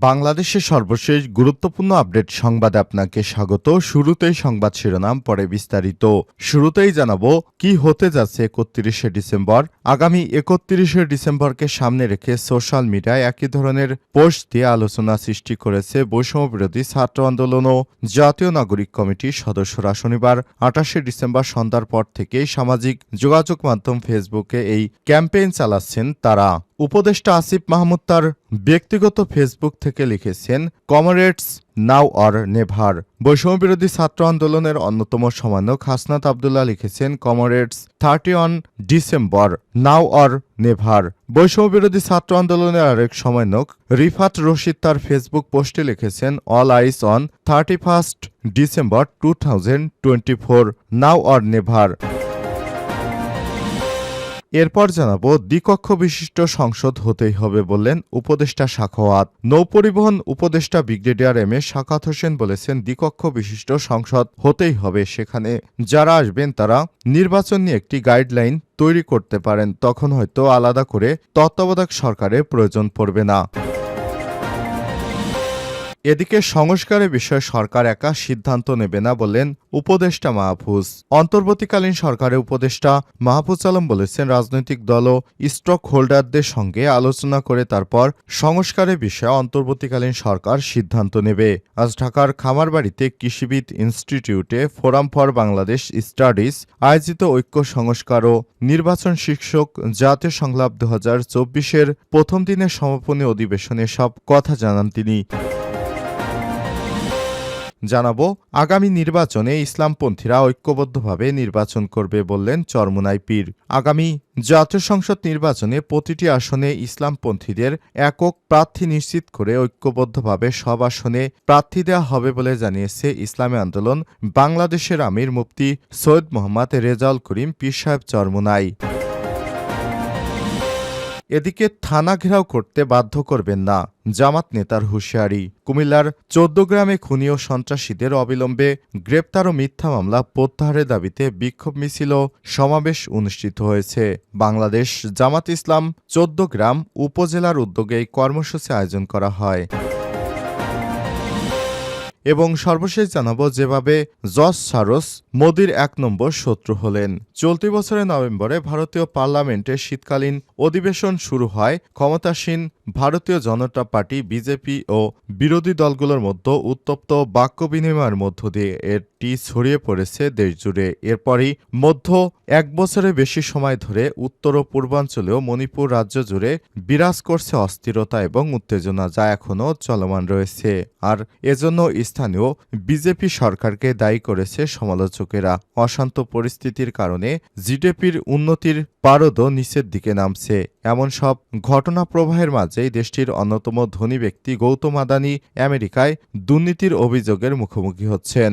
বাংলাদেশের সর্বশেষ গুরুত্বপূর্ণ আপডেট সংবাদে আপনাকে স্বাগত। শুরুতেই সংবাদ শিরোনাম, পরে বিস্তারিত। শুরুতেই জানাব, কি হতে যাচ্ছে একত্রিশে ডিসেম্বর? আগামী একত্রিশে ডিসেম্বরকে সামনে রেখে সোশ্যাল মিডিয়ায় একই ধরনের পোস্ট দিয়ে আলোচনা সৃষ্টি করেছে বৈষম্য বিরোধী ছাত্র আন্দোলন ও জাতীয় নাগরিক কমিটির সদস্যরা। শনিবার, আঠাশে ডিসেম্বর সন্ধ্যার পর থেকেই সামাজিক যোগাযোগ মাধ্যম ফেসবুকে এই ক্যাম্পেইন চালাচ্ছেন তারা। উপদেষ্টা আসিফ মাহমুদ তার ব্যক্তিগত ফেসবুক থেকে লিখেছেন, কমরেডস, নাও অর নেভার। বৈষম্য বিরোধী ছাত্র আন্দোলনের অন্যতম সমন্বয়ক হাসনাত আবদুল্লাহ লিখেছেন, comrades, thirty on December, now or never. বৈষম্য বিরোধী ছাত্র আন্দোলনের আরেক সমন্বয়ক রিফাত রশিদ তার ফেসবুক পোস্টে লিখেছেন, all eyes on thirty first December two thousand twenty four, now or never. এরপর জানাব দ্বিকক্ষ বিশিষ্ট সংসদ হতেই হবে বললেন উপদেষ্টা সাখাওয়াত নৌপরিবহন উপদেষ্টা brigadier M A Sakhawat Hossain বলেছেন দ্বিকক্ষ বিশিষ্ট সংসদ হতেই হবে সেখানে। যারা আসবেন তারা নির্বাচন নিয়ে একটি গাইডলাইন তৈরি করতে পারেন, তখন হয়তো আলাদা করে তত্ত্বাবধায়ক সরকারের প্রয়োজন পড়বে না। এদিকে সংস্কারের বিষয়ে সরকার একা সিদ্ধান্ত নেবে না বলেন উপদেষ্টা মাহফুজ। অন্তর্বর্তীকালীন সরকারের উপদেষ্টা মাহফুজ আলম বলেছেন, রাজনৈতিক দল ও স্টক হোল্ডারদের সঙ্গে আলোচনা করে তারপর সংস্কারের বিষয়ে অন্তর্বর্তীকালীন সরকার সিদ্ধান্ত নেবে। আজ ঢাকার খামারবাড়িতে কৃষিবিদ ইনস্টিটিউটে ফোরাম ফর বাংলাদেশ স্টাডিজ আয়োজিত ঐক্য সংস্কার ও নির্বাচন শীর্ষক জাতীয় সংলাপ দু হাজার চব্বিশের প্রথম দিনের সমাপনী অধিবেশনে সব কথা জানান তিনি। জানাব, আগামী নির্বাচনে ইসলামপন্থীরা ঐক্যবদ্ধভাবে নির্বাচন করবে বললেন চরমুনাই পীর। আগামী জাতীয় সংসদ নির্বাচনে প্রতিটি আসনে ইসলামপন্থীদের একক প্রার্থী নিশ্চিত করে ঐক্যবদ্ধভাবে সব আসনে প্রার্থী দেওয়া হবে বলে জানিয়েছে ইসলামী আন্দোলন। বাংলাদেশের আমির মুফতি সৈয়দ মোহাম্মদ রেজাউল করিম পীর সাহেব চরমুনাই। এদিকে থানা ঘেরাও করতে বাধ্য করবেন না। জামাত নেতার হুঁশিয়ারি। কুমিল্লার গ্রামে খুনি ও সন্ত্রাসীদের অবিলম্বে গ্রেপ্তার ও মিথ্যা মামলা প্রত্যাহারের দাবিতে বিক্ষোভ মিছিল সমাবেশ অনুষ্ঠিত হয়েছে। বাংলাদেশ জামাত ইসলাম গ্রাম উপজেলার উদ্যোগে এই কর্মসূচি আয়োজন করা হয়। এবং সর্বশেষ জানাব যেভাবে জস সারস মোদির এক নম্বর শত্রু হলেন। চলতি বছরের নভেম্বরে ভারতীয় পার্লামেন্টে শীতকালীন অধিবেশন শুরু হয় ক্ষমতাসীন ভারতীয় জনতা পার্টি, বিজেপি ও বিরোধী দলগুলোর মধ্যে উত্তপ্ত বাক্য বিনিময়ের মধ্য দিয়ে এটি ছড়িয়ে পড়েছে দেশজুড়ে। এরপরই মধ্য এক বছরের বেশি সময় ধরে উত্তর ও পূর্বাঞ্চলেও মণিপুর রাজ্য জুড়ে বিরাজ করছে অস্থিরতা এবং উত্তেজনা যা এখনও চলমান রয়েছে। আর এজন্য স্থানীয় বিজেপি সরকারকে দায়ী করেছে সমালোচকেরা। অশান্ত পরিস্থিতির কারণে জিডিপির উন্নতির পারদও নিচের দিকে নামছে। এমন সব ঘটনা প্রবাহের মাঝেই দেশটির অন্যতম ধনী ব্যক্তি গৌতম আদানি আমেরিকায় দুর্নীতির অভিযোগের মুখোমুখি হচ্ছেন।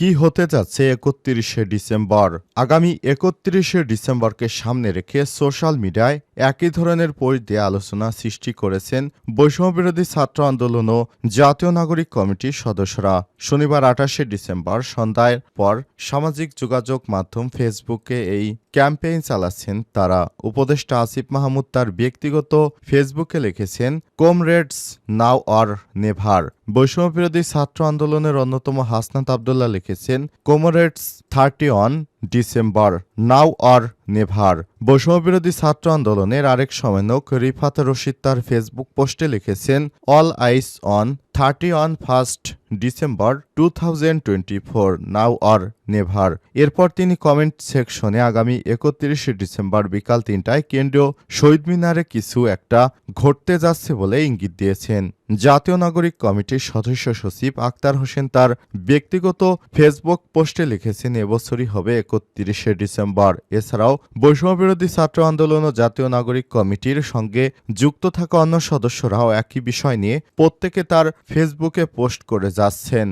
কি হতে যাচ্ছে একত্রিশে ডিসেম্বর? আগামী একত্রিশে ডিসেম্বরকে সামনে রেখে সোশ্যাল মিডিয়ায় একই ধরনের পোস্ট দিয়ে আলোচনা সৃষ্টি করেছেন বৈষম্যবিরোধী ছাত্র আন্দোলন ও জাতীয় নাগরিক কমিটির সদস্যরা। শনিবার আঠাশে ডিসেম্বর সন্ধ্যায় পর সামাজিক যোগাযোগ মাধ্যম ফেসবুকে এই ক্যাম্পেইন চালাচ্ছেন তারা। উপদেষ্টা আসিফ মাহমুদ তার ব্যক্তিগত ফেসবুকে লিখেছেন, কমরেডস নাও আর নেভার। বৈষম্যবিরোধী ছাত্র আন্দোলনের অন্যতম হাসনাত আবদুল্লাহ লিখেছেন, comrades thirty on December, now or never. বৈষম্যবিরোধী ছাত্র আন্দোলনের আরেক সমন্বয়ক রিফাত রশিদ তার ফেসবুক পোস্টে লিখেছেন, all eyes on thirty on first December two thousand twenty four now or never এরপর তিনি কমেন্ট সেকশনে আগামী একত্রিশে ডিসেম্বর বিকাল তিনটায় কেন্দ্রীয় শহীদ মিনারে কিছু একটা ঘটতে যাচ্ছে বলে ইঙ্গিত দিয়েছেন। জাতীয় নাগরিক কমিটির সদস্য সচিব আক্তার হোসেন তার ব্যক্তিগত ফেসবুক পোস্টে লিখেছেন, এবছরই হবে একত্রিশে ডিসেম্বর এছাড়াও বৈষম্যবিরোধী ছাত্র আন্দোলন ও জাতীয় নাগরিক কমিটির সঙ্গে যুক্ত থাকা অন্য সদস্যরাও একই বিষয় নিয়ে প্রত্যেকে তার ফেসবুকে পোস্ট করে যাচ্ছেন।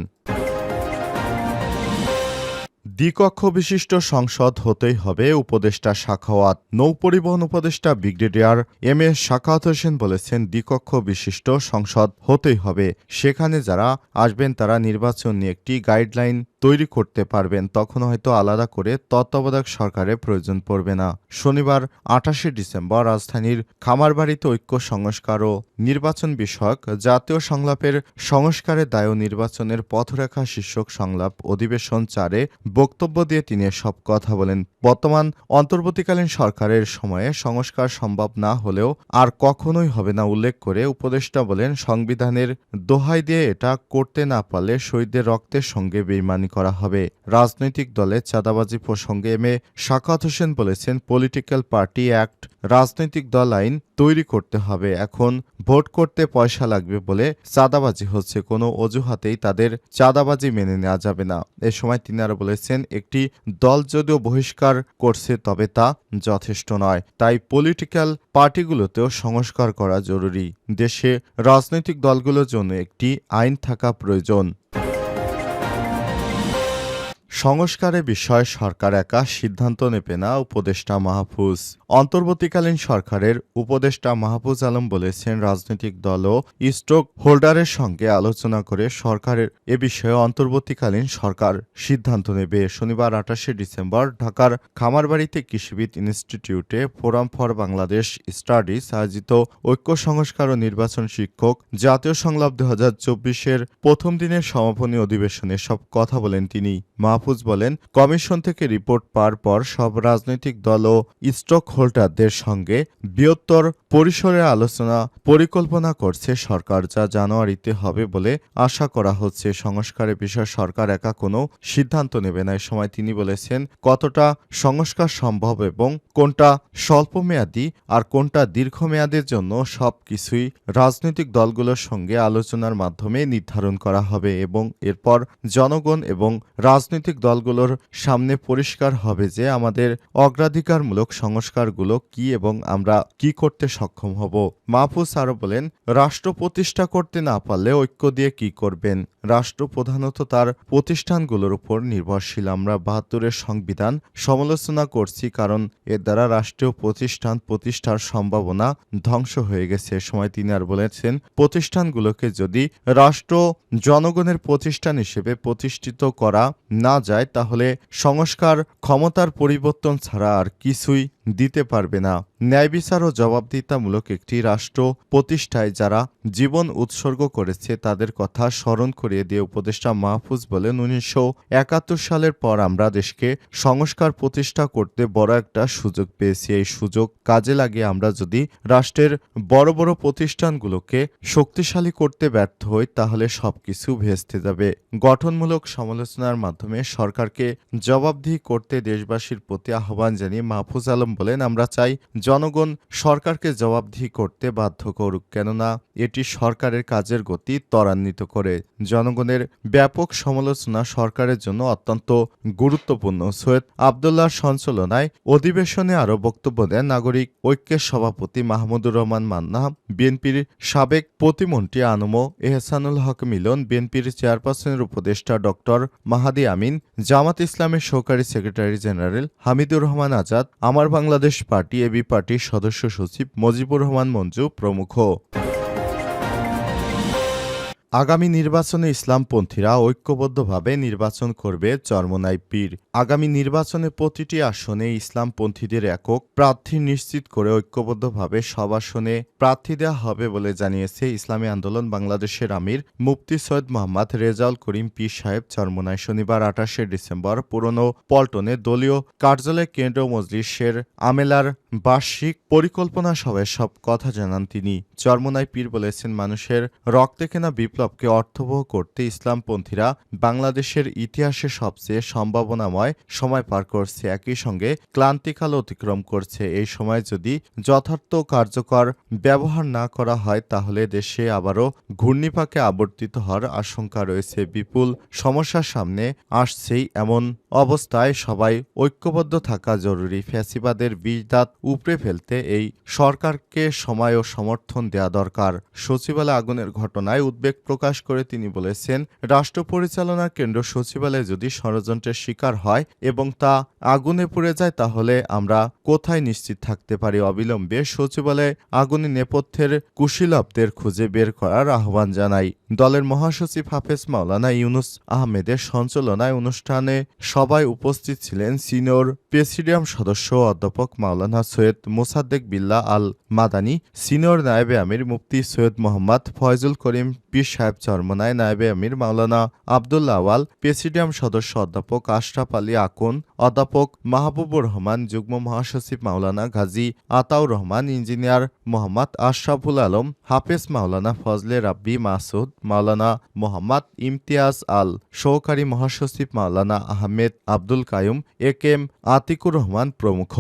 দ্বিকক্ষ বিশিষ্ট সংসদ হতেই হবে উপদেষ্টা শাখাওয়াত। নৌপরিবহন উপদেষ্টা brigadier M A Sakhawat Hossain বলেছেন, দ্বিকক্ষ বিশিষ্ট সংসদ হতেই হবে। সেখানে যারা আসবেন তারা নির্বাচন নিয়ে একটি গাইডলাইন তৈরি করতে পারবেন, তখন হয়তো আলাদা করে তত্ত্বাবধায়ক সরকারের প্রয়োজন পড়বে না। শনিবার, আঠাশে ডিসেম্বর, রাজধানীর খামারবাড়িতে ঐক্য সংস্কার ও নির্বাচন বিষয়ক জাতীয় সংলাপের সংস্কারের দায় নির্বাচনের পথরেখা শীর্ষক সংলাপ অধিবেশন চারে বক্তব্য দিয়ে তিনি সব কথা বলেন। বর্তমান অন্তর্বর্তীকালীন সরকারের সময়ে সংস্কার সম্ভব না হলেও আর কখনোই হবে না উল্লেখ করে উপদেষ্টা বলেন, সংবিধানের দোহাই দিয়ে এটা করতে না পারলে শহীদদের রক্তের সঙ্গে বেইমানি করা হবে। রাজনৈতিক দলের চাঁদাবাজি প্রসঙ্গে এম এ শাকাত হোসেন বলেছেন, পলিটিক্যাল পার্টি অ্যাক্ট, রাজনৈতিক দল আইন তৈরি করতে হবে। এখন ভোট করতে পয়সা লাগবে বলে চাঁদাবাজি হচ্ছে। কোনো অজুহাতেই তাদের চাঁদাবাজি মেনে নেওয়া যাবে না। এ সময় তিনি আরও বলেছেন, একটি দল যদিও বহিষ্কার করছে, তবে তা যথেষ্ট নয়। তাই পলিটিক্যাল পার্টিগুলোতেও সংস্কার করা জরুরি। দেশে রাজনৈতিক দলগুলোর জন্য একটি আইন থাকা প্রয়োজন। সংস্কারের বিষয়ে সরকার একা সিদ্ধান্ত নেবে না উপদেষ্টা মাহফুজ। অন্তর্বর্তীকালীন সরকারের উপদেষ্টা মাহফুজ আলম বলেছেন, রাজনৈতিক দল ও স্টক হোল্ডারের সঙ্গে আলোচনা করে সরকারের এ বিষয়ে অন্তর্বর্তীকালীন সরকার সিদ্ধান্ত নেবে। শনিবার আঠাশে ডিসেম্বর ঢাকার খামারবাড়িতে কৃষিবিদ ইনস্টিটিউটে ফোরাম ফর বাংলাদেশ স্টাডিজ আয়োজিত ঐক্য সংস্কার ও নির্বাচন শিক্ষক জাতীয় সংলাপ দু হাজার প্রথম দিনের সমাপনী অধিবেশনে সব কথা বলেন তিনি। মাহফুজ বলেন, কমিশন থেকে রিপোর্ট পাওয়ার পর সব রাজনৈতিক দল ও স্টক হোল্ডারদের সঙ্গে বৃহত্তর পরিসরে আলোচনা পরিকল্পনা করছে সরকার, যা জানুয়ারিতে হবে বলে আশা করা হচ্ছে। সংস্কারের বিষয়ে সরকার একা কোনো সিদ্ধান্ত নেবে না, এ সময় তিনি বলেছেন কতটা সংস্কার সম্ভব এবং কোনটা স্বল্পমেয়াদী আর কোনটা দীর্ঘমেয়াদের জন্য সব কিছুই রাজনৈতিক দলগুলোর সঙ্গে আলোচনার মাধ্যমে নির্ধারণ করা হবে এবং এরপর জনগণ এবং রাজনৈতিক দলগুলোর সামনে পরিষ্কার হবে যে আমাদের অগ্রাধিকারমূলক সংস্কারগুলো কি এবং আমরা কি করতে সক্ষম হব। মাহফুজ আরও বলেন, রাষ্ট্র প্রতিষ্ঠা করতে না পারলে ঐক্য দিয়ে কি করবেন? রাষ্ট্র প্রধানত তার প্রতিষ্ঠানগুলোর উপর নির্ভরশীল। আমরা বাহাত্তরের সংবিধান সমালোচনা করছি কারণ এর দ্বারা রাষ্ট্রীয় প্রতিষ্ঠান প্রতিষ্ঠার সম্ভাবনা ধ্বংস হয়ে গেছে। এ সময় তিনি আর বলেছেন, প্রতিষ্ঠানগুলোকে যদি রাষ্ট্র জনগণের প্রতিষ্ঠান হিসেবে প্রতিষ্ঠিত করা না যায়, তাহলে সংস্কার ক্ষমতার পরিবর্তন ছাড়া আর কিছুই দিতে পারবে না। ন্যায় বিচার ও জবাবদিহিতামূলক একটি রাষ্ট্র প্রতিষ্ঠায় যারা জীবন উৎসর্গ করেছে, তাদের কথা স্মরণ করিয়ে দিয়ে উপদেষ্টা মাহফুজ বলেন, উনিশশো একাত্তর সালের পর আমরা দেশকে সংস্কার প্রতিষ্ঠা করতে বড় একটা সুযোগ পেয়েছি। এই সুযোগ কাজে লাগিয়ে আমরা যদি রাষ্ট্রের বড় বড় প্রতিষ্ঠানগুলোকে শক্তিশালী করতে ব্যর্থ হই, তাহলে সবকিছু ভেস্তে যাবে। গঠনমূলক সমালোচনার মাধ্যমে সরকারকে জবাবদিহি করতে দেশবাসীর প্রতি আহ্বান জানিয়ে মাহফুজ আলম বলেন, আমরা চাই জনগণ সরকারকে জবাবদিহি করতে বাধ্য করুক, কেননা এটি সরকারের কাজের গতি ত্বরান্বিত করে। জনগণের ব্যাপক সমালোচনা সরকারের জন্য অত্যন্ত গুরুত্বপূর্ণ। সৈয়দ আবদুল্লাহ সঞ্চালনায় অধিবেশনে আরও বক্তব্য দেন নাগরিক ঐক্যের সভাপতি মাহমুদুর রহমান মান্না। বিএনপির সাবেক প্রতিমন্ত্রী আনমো এহসানুল হক মিলন, বিএনপির চেয়ারপারসনের উপদেষ্টা ডক্টর মাহাদি আমিন, জামাত ইসলামের সহকারী secretary general Hamidur Rahman Azad, Amar Bangladesh Party AB পার্টির সদস্য সচিব মজিবুর রহমান মঞ্জু প্রমুখ। আগামী নির্বাচনে ইসলামপন্থীরা ঐক্যবদ্ধভাবে নির্বাচন করবে চরমনাই পীর। আগামী নির্বাচনে প্রতিটি আসনে ইসলামপন্থীদের একক প্রার্থী নিশ্চিত করে ঐক্যবদ্ধভাবে সব আসনে প্রার্থী দেওয়া হবে বলে জানিয়েছে ইসলামী আন্দোলন বাংলাদেশের আমির মুফতি সৈয়দ মোহাম্মদ রেজাউল করিম পীর সাহেব চরমোনায় শনিবার আঠাশে ডিসেম্বর পুরনো পল্টনে দলীয় কার্যালয় কেন্দ্র মজলিসের আমেলার বার্ষিক পরিকল্পনা সভায় সব কথা জানান তিনি। চরমোনাই পীর বলেছেন, মানুষের রক্তে কেনা বিপ্লবকে অর্থবহ করতে ইসলামপন্থীরা বাংলাদেশের ইতিহাসে সবচেয়ে সম্ভাবনাময় সময় সময় পার করছে, একই সঙ্গে ক্লান্তিকাল অতিক্রম করছে। এই সময় যদি যথার্থ কার্যকর ব্যবহার না করা হয়, তাহলে দেশে আবারও ঘূর্ণিপাকে আবর্তিত হওয়ার আশঙ্কা রয়েছে। বিপুল সমস্যার সামনে আসছেই এমন অবস্থায় সবাই ঐক্যবদ্ধ থাকা জরুরি। ফ্যাসিবাদের বীজ দাঁত উপড়ে ফেলতে এই সরকারকে সময় ও সমর্থন দেওয়া দরকার। সচিবালয় আগুনের ঘটনায় উদ্বেগ প্রকাশ করে তিনি বলেছেন, রাষ্ট্র পরিচালনার কেন্দ্র সচিবালয় যদি ষড়যন্ত্রের শিকার হয় এবং তা আগুনে পুড়ে যায়, তাহলে আমরা কোথায় নিশ্চিত থাকতে পারি? অবিলম্বে সচিবালয়ে আগুনে নেপথ্যের কুশীলবদের খুঁজে বের করার আহ্বান জানাই। দলের মহাসচিব হাফেজ মাওলানা ইউনুস আহমেদের সঞ্চালনায় অনুষ্ঠানে সবাই উপস্থিত ছিলেন সিনিয়র প্রেসিডিয়াম সদস্য অধ্যাপক মাওলানা সৈয়দ মোসাদ্দেক বিল্লাহ আল মাদানী, সিনিয়র নায়েবে আমির মুফতি সৈয়দ মোহাম্মদ ফয়জুল করিম, পীর সাহেব চরমনায় নায়েবে আমির মাওলানা আবদুল্লা আওয়াল, প্রেসিডিয়াম সদস্য অধ্যাপক আশরাফ আলী আকুন, অধ্যাপক মাহবুবুর রহমান, যুগ্ম মহাসচিব মাওলানা গাজী আতাউর রহমান, ইঞ্জিনিয়ার মোহাম্মদ আশরাফুল আলম, হাফেজ মাওলানা ফজলে রাব্বি মাসুদ, মাওলানা মোহাম্মদ ইমতিয়াজ আল সহকারী মহাসচিব Maulana Ahmed Abdul Kayum A K M Atikur Rahman প্রমুখ।